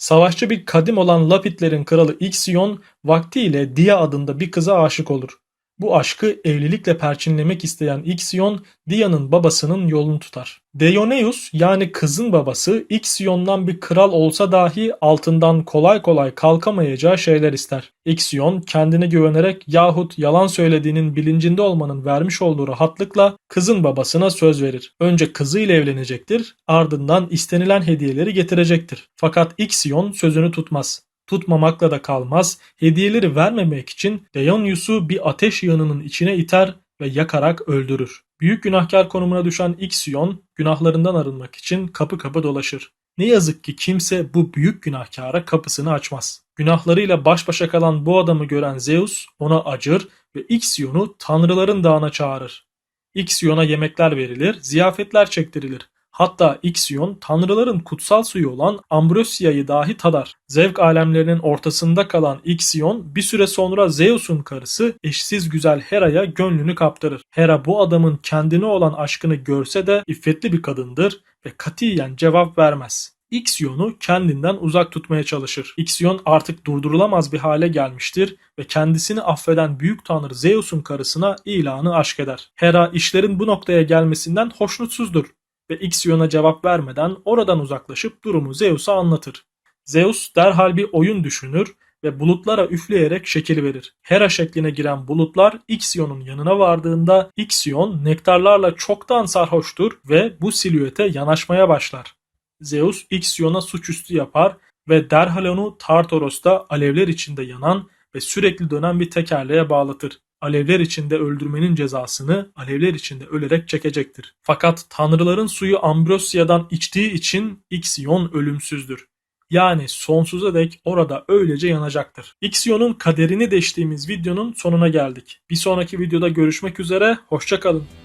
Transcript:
Savaşçı bir kadim olan Lapitlerin kralı Ixion vaktiyle Dia adında bir kıza aşık olur. Bu aşkı evlilikle perçinlemek isteyen Ixion, Dia'nın babasının yolunu tutar. Deioneus yani kızın babası Ixion'dan bir kral olsa dahi altından kolay kolay kalkamayacağı şeyler ister. Ixion kendine güvenerek yahut yalan söylediğinin bilincinde olmanın vermiş olduğu rahatlıkla kızın babasına söz verir. Önce kızıyla evlenecektir, ardından istenilen hediyeleri getirecektir. Fakat Ixion sözünü tutmaz tutmamakla da kalmaz, hediyeleri vermemek için Deioneus'u bir ateş yığınının içine iter ve yakarak öldürür. Büyük günahkar konumuna düşen Ixion günahlarından arınmak için kapı kapı dolaşır. Ne yazık ki kimse bu büyük günahkara kapısını açmaz. Günahlarıyla baş başa kalan bu adamı gören Zeus ona acır ve Ixion'u tanrıların dağına çağırır. Ixion'a yemekler verilir, ziyafetler çektirilir. Hatta Ixion tanrıların kutsal suyu olan Ambrosia'yı dahi tadar. Zevk alemlerinin ortasında kalan Ixion bir süre sonra Zeus'un karısı eşsiz güzel Hera'ya gönlünü kaptırır. Hera bu adamın kendine olan aşkını görse de iffetli bir kadındır ve katiyen cevap vermez. Ixion'u kendinden uzak tutmaya çalışır. Ixion artık durdurulamaz bir hale gelmiştir ve kendisini affeden büyük tanrı Zeus'un karısına ilanı aşk eder. Hera işlerin bu noktaya gelmesinden hoşnutsuzdur ve Ixion'a cevap vermeden oradan uzaklaşıp durumu Zeus'a anlatır. Zeus derhal bir oyun düşünür ve bulutlara üfleyerek şekil verir. Hera şekline giren bulutlar Ixion'un yanına vardığında Ixion nektarlarla çoktan sarhoştur ve bu silüete yanaşmaya başlar. Zeus Ixion'a suçüstü yapar ve derhal onu Tartaros'ta alevler içinde yanan ve sürekli dönen bir tekerleğe bağlatır alevler içinde öldürmenin cezasını alevler içinde ölerek çekecektir. Fakat tanrıların suyu Ambrosia'dan içtiği için Ixion ölümsüzdür. Yani sonsuza dek orada öylece yanacaktır. Ixion'un kaderini deştiğimiz videonun sonuna geldik. Bir sonraki videoda görüşmek üzere, hoşçakalın.